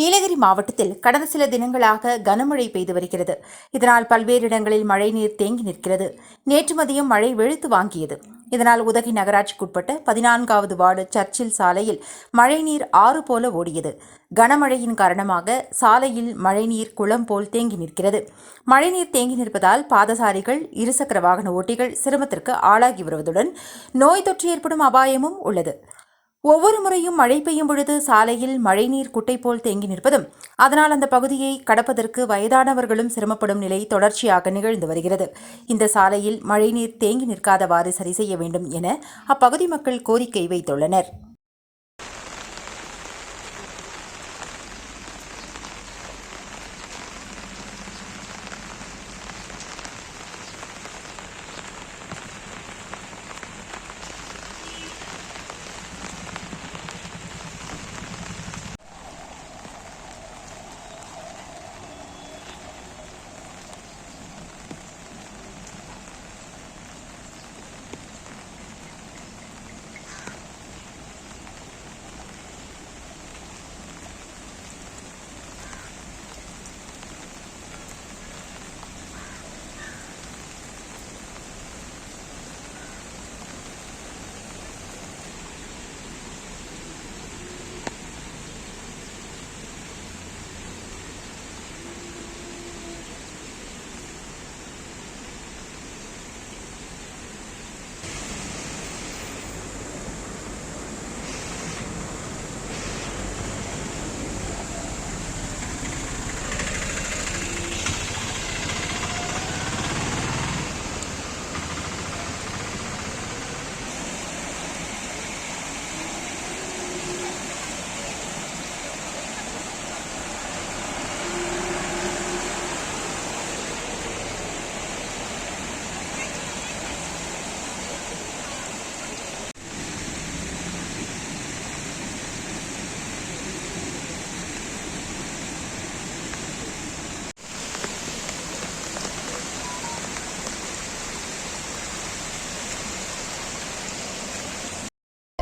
நீலகிரி மாவட்டத்தில் கடந்த சில தினங்களாக கனமழை பெய்து வருகிறது. இதனால் பல்வேறு இடங்களில் மழைநீர் தேங்கி நிற்கிறது. நேற்று மதியம் மழை வெளுத்து வாங்கியது. இதனால் உதகை நகராட்சிக்குட்பட்ட பதினான்காவது வார்டு சர்ச்சில் சாலையில் மழைநீர் ஆறு போல ஓடியது. கனமழையின் காரணமாக சாலையில் மழைநீர் குளம் போல் தேங்கி நிற்கிறது. மழைநீர் தேங்கி நிற்பதால் பாதசாரிகள் இருசக்கர வாகன ஓட்டிகள் சிரமத்திற்கு ஆளாகி வருவதுடன் நோய் தொற்று ஏற்படும் அபாயமும் உள்ளது. ஒவ்வொரு முறையும் மழை பெய்யும் பொழுது சாலையில் மழைநீர் குட்டை போல் தேங்கி நிற்பதும் அதனால் அந்த பகுதியை கடப்பதற்கு வயதானவர்களும் சிரமப்படும் நிலை தொடர்ச்சியாக நிகழ்ந்து வருகிறது. இந்த சாலையில் மழைநீர் தேங்கி நிற்காதவாறு சரி செய்ய வேண்டும் என அப்பகுதி மக்கள் கோரிக்கை வைத்துள்ளனர்.